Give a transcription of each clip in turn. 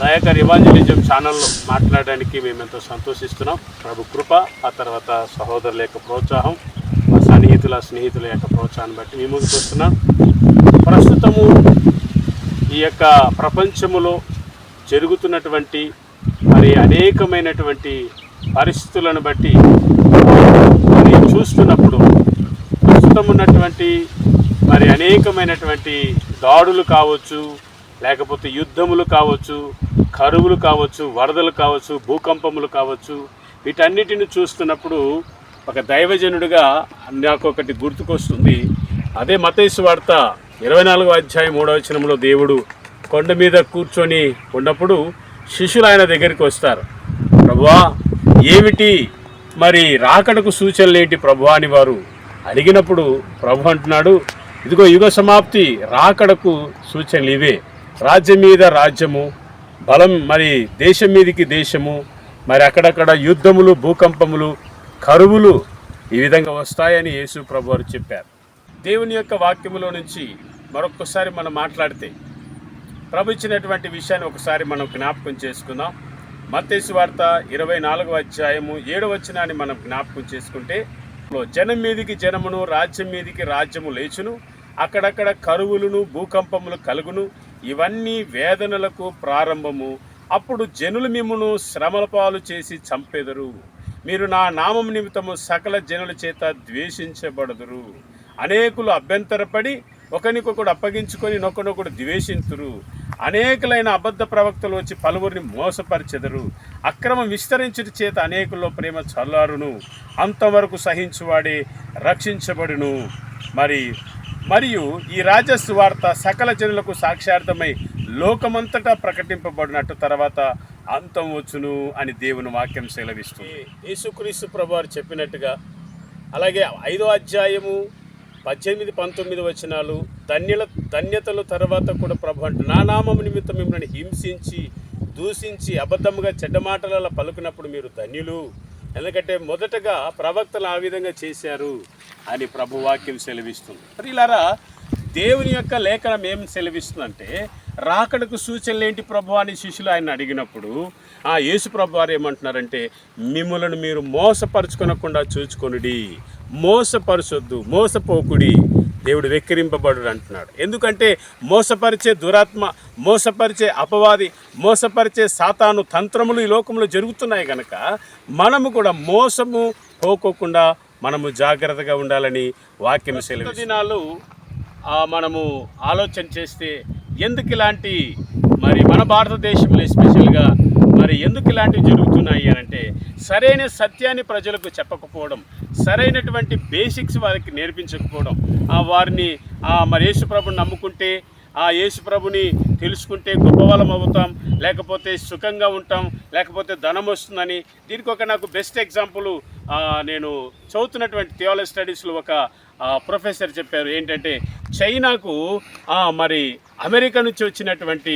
Dayakar evangelism ఛానల్లో మాట్లాడడానికి మేము ఎంతో సంతోషిస్తున్నాం. ప్రభు కృప ఆ తర్వాత సహోదరుల యొక్క ప్రోత్సాహం మా సన్నిహితుల స్నేహితుల యొక్క ప్రోత్సాహాన్ని బట్టి మేము ముందుకు వస్తున్నాం. ప్రస్తుతము ఈ యొక్క ప్రపంచములో జరుగుతున్నటువంటి మరి అనేకమైనటువంటి పరిస్థితులను బట్టి మరి చూస్తున్నప్పుడు ప్రస్తుతం ఉన్నటువంటి మరి అనేకమైనటువంటి దాడులు కావచ్చు లేకపోతే యుద్ధములు కావచ్చు కరువులు కావచ్చు వరదలు కావచ్చు భూకంపములు కావచ్చు వీటన్నిటిని చూస్తున్నప్పుడు ఒక దైవజనుడిగా నాకు ఒకటి గుర్తుకొస్తుంది. అదే మతేసు వార్త ఇరవై నాలుగో అధ్యాయం మూడవ వచనంలో దేవుడు కొండ మీద కూర్చొని ఉన్నప్పుడు శిష్యులు ఆయన దగ్గరికి వస్తారు. ప్రభువా ఏమిటి? మరి రాకడకు సూచనలు ఏంటి ప్రభు అని వారు అడిగినప్పుడు ప్రభు అంటున్నాడు ఇదిగో యుగ సమాప్తి రాకడకు సూచనలు ఇవే. రాజ్యం మీద రాజ్యము బలం మరి దేశం మీదికి దేశము మరి అక్కడక్కడ యుద్ధములు భూకంపములు కరువులు ఈ విధంగా వస్తాయని యేసు ప్రభు వారు చెప్పారు. దేవుని యొక్క వాక్యములో నుంచి మరొకసారి మనం మాట్లాడితే ప్రభు ఇచ్చినటువంటి విషయాన్ని ఒకసారి మనం జ్ఞాపకం చేసుకుందాం. మత్తేసు వార్త ఇరవై నాలుగవ అధ్యాయము ఏడవ వచనాన్ని మనం జ్ఞాపకం చేసుకుంటే జనం మీదికి జనమును రాజ్యం మీదికి రాజ్యము లేచును అక్కడక్కడ కరువులను భూకంపములు కలుగును ఇవన్నీ వేదనలకు ప్రారంభము. అప్పుడు జనులు మిమ్మును శ్రమల పాలు చేసి చంపెదరు. మీరు నా నామం నిమిత్తము సకల జనుల చేత ద్వేషించబడదురు. అనేకులు అభ్యంతరపడి ఒకరికొకడు అప్పగించుకొని నొకనొకడు ద్వేషింతురు. అనేకులైన అబద్ధ ప్రవక్తలు వచ్చి పలువురిని మోసపరిచెదరు. అక్రమం విస్తరించుట చేత అనేకుల్లో ప్రేమ చల్లారును. అంతవరకు సహించువాడే రక్షించబడును. మరి మరియు ఈ రాజస్సు వార్త సకల జనులకు సాక్షార్థమై లోకమంతటా ప్రకటింపబడినట్టు తర్వాత అంతం వచ్చును అని దేవుని వాక్యం సెలవిస్తుంది. యేసుక్రీస్తు ప్రభు చెప్పినట్టుగా అలాగే ఐదో అధ్యాయము పద్దెనిమిది పంతొమ్మిది వచనాలు ధన్యుల ధన్యతలు తర్వాత కూడా ప్రభు అంటే నా నామం నిమిత్తం మిమ్మల్ని హింసించి దూషించి అబద్ధముగా చెడ్డ మాటలలో పలుకున్నప్పుడు మీరు ధన్యులు. ఎందుకంటే మొదటగా ప్రవక్తలు ఆ విధంగా చేశారు అని ప్రభు వాక్యం సెలవిస్తుంది. మరి ఇలారా దేవుని యొక్క లేఖనం ఏం సెలవిస్తుందంటే రాకడకు సూచనలు ఏంటి ప్రభు అని శిష్యులు ఆయన అడిగినప్పుడు ఆ యేసు ప్రభు వారు ఏమంటున్నారంటే మిమ్మలను మీరు మోసపరుచుకొనకుండా చూచుకొనుడి మోసపరచొద్దు మోసపోకుడి దేవుడు వెక్కిరింపబడు అంటున్నాడు. ఎందుకంటే మోసపరిచే దురాత్మ మోసపరిచే అపవాది మోసపరిచే సాతాను తంత్రములు ఈ లోకంలో జరుగుతున్నాయి కనుక మనము కూడా మోసము పోకోకుండా మనము జాగ్రత్తగా ఉండాలని వాక్యం సెలవు దినాలు మనము ఆలోచన చేస్తే ఎందుకు ఇలాంటి మరి మన భారతదేశంలో ఎస్పెషల్గా మరి ఎందుకు ఇలాంటివి జరుగుతున్నాయి అని అంటే సరైన సత్యాన్ని ప్రజలకు చెప్పకపోవడం సరైనటువంటి బేసిక్స్ వారికి నేర్పించకపోవడం ఆ వారిని ఆ మరి యేసుప్రభుని నమ్ముకుంటే ఆ యేసుప్రభుని తెలుసుకుంటే గొప్పవాళ్ళం అవుతాం లేకపోతే సుఖంగా ఉంటాం లేకపోతే ధనం వస్తుందని. దీనికి ఒక నాకు బెస్ట్ ఎగ్జాంపుల్ నేను చదువుతున్నటువంటి థియాలజీ స్టడీస్లో ఒక ప్రొఫెసర్ చెప్పారు. ఏంటంటే చైనాకు మరి అమెరికా నుంచి వచ్చినటువంటి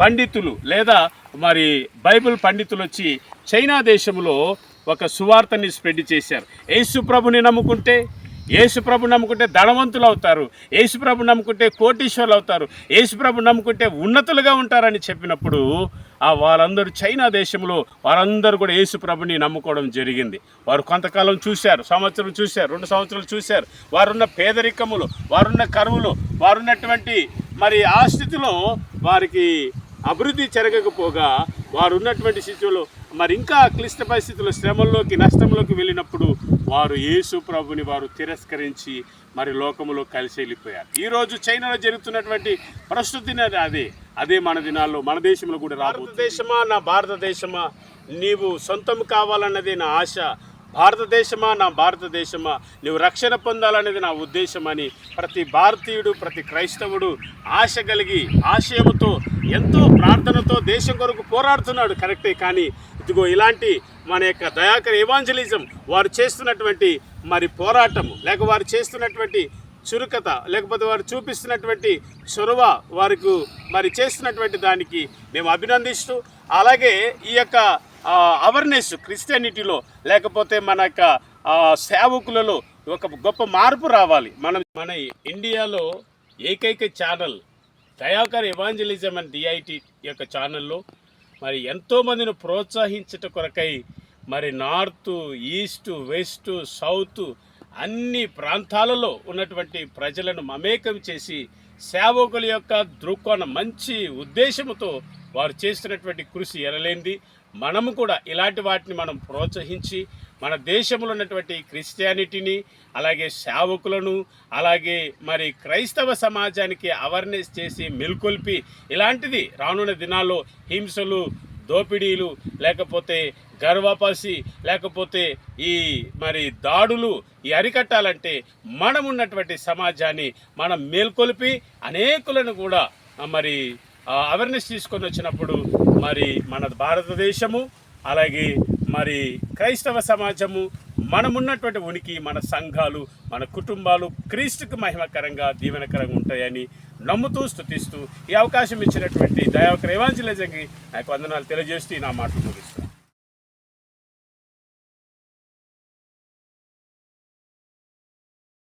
పండితులు లేదా మరి బైబిల్ పండితులు వచ్చి చైనా దేశంలో ఒక సువార్తని స్ప్రెడ్ చేశారు. యేసుప్రభుని నమ్ముకుంటే యేసుప్రభు నమ్ముకుంటే ధనవంతులు అవుతారు. యేసుప్రభు నమ్ముకుంటే కోటీశ్వరులు అవుతారు. యేసుప్రభు నమ్ముకుంటే ఉన్నతులుగా ఉంటారని చెప్పినప్పుడు ఆ వారందరూ చైనా దేశంలో వారందరూ కూడా యేసుప్రభుని నమ్ముకోవడం జరిగింది. వారు కొంతకాలం చూశారు సంవత్సరం చూశారు రెండు సంవత్సరాలు చూశారు. వారున్న పేదరికములు వారున్న కరువులు వారున్నటువంటి మరి ఆ స్థితిలో వారికి అభివృద్ధి జరగకపోగా వారు ఉన్నటువంటి స్థితిలో మరి ఇంకా క్లిష్ట పరిస్థితుల్లో శ్రమంలోకి నష్టంలోకి వెళ్ళినప్పుడు వారు యేసు ప్రభుని వారు తిరస్కరించి మరి లోకములో కలిసి వెళ్ళిపోయారు. ఈరోజు చైనాలో జరుగుతున్నటువంటి ప్రస్తుతి అదే అదే మన దినాల్లో మన దేశంలో కూడా భారతదేశమా నా భారతదేశమా నీవు సొంతం కావాలన్నదే నా ఆశ. భారతదేశమా? నా భారతదేశమా? నువ్వు రక్షణ పొందాలనేది నా ఉద్దేశం అని ప్రతి భారతీయుడు ప్రతి క్రైస్తవుడు ఆశ కలిగి ఆశయముతో ఎంతో ప్రార్థనతో దేశం కొరకు పోరాడుతున్నాడు. కరెక్టే కానీ ఇదిగో ఇలాంటి మన యొక్క దయాకర ఎవాంజలిజం వారు చేస్తున్నటువంటి మరి పోరాటం లేక వారు చేస్తున్నటువంటి చురుకత లేకపోతే వారు చూపిస్తున్నటువంటి చొరవ వారికి మరి చేస్తున్నటువంటి దానికి మేము అభినందిస్తూ అలాగే ఈ యొక్క అవేర్నెస్ క్రిస్టియానిటీలో లేకపోతే మన యొక్క సేవకులలో ఒక గొప్ప మార్పు రావాలి. మనం మన ఇండియాలో ఏకైక channel Dayakar evangelism and DIT యొక్క ఛానల్లో మరి ఎంతోమందిని ప్రోత్సహించట కొరకై మరి నార్త్ ఈస్ట్ వెస్ట్ సౌత్ అన్ని ప్రాంతాలలో ఉన్నటువంటి ప్రజలను మమేకం చేసి సేవకుల యొక్క దృక్కోణం మంచి ఉద్దేశంతో వారు చేస్తున్నటువంటి కృషి ఎనలేంది మనము కూడా ఇలాంటి వాటిని మనం ప్రోత్సహించి మన దేశంలో ఉన్నటువంటి క్రిస్టియానిటీని అలాగే సేవకులను అలాగే మరి క్రైస్తవ సమాజానికి అవేర్నెస్ చేసి మెల్కొల్పి ఇలాంటిది రానున్న దినాల్లో హింసలు దోపిడీలు లేకపోతే గర్వపసి లేకపోతే ఈ మరి దాడులు ఈ అరికట్టాలంటే మనం ఉన్నటువంటి సమాజాన్ని మనం మేల్కొల్పి అనేకులను కూడా మరి అవేర్నెస్ తీసుకొని వచ్చినప్పుడు మరి మన భారతదేశము అలాగే మరి క్రైస్తవ సమాజము మనమున్నటువంటి ఉనికి మన సంఘాలు మన కుటుంబాలు క్రీస్తుకు మహిమకరంగా దీవెనకరంగా ఉంటాయని నమ్ముతూ స్థుతిస్తూ ఈ అవకాశం ఇచ్చినటువంటి దయావకర ఎవాంజలిజంకి నాకు వందనాలు తెలియజేస్తూ ఈ నా మాటలు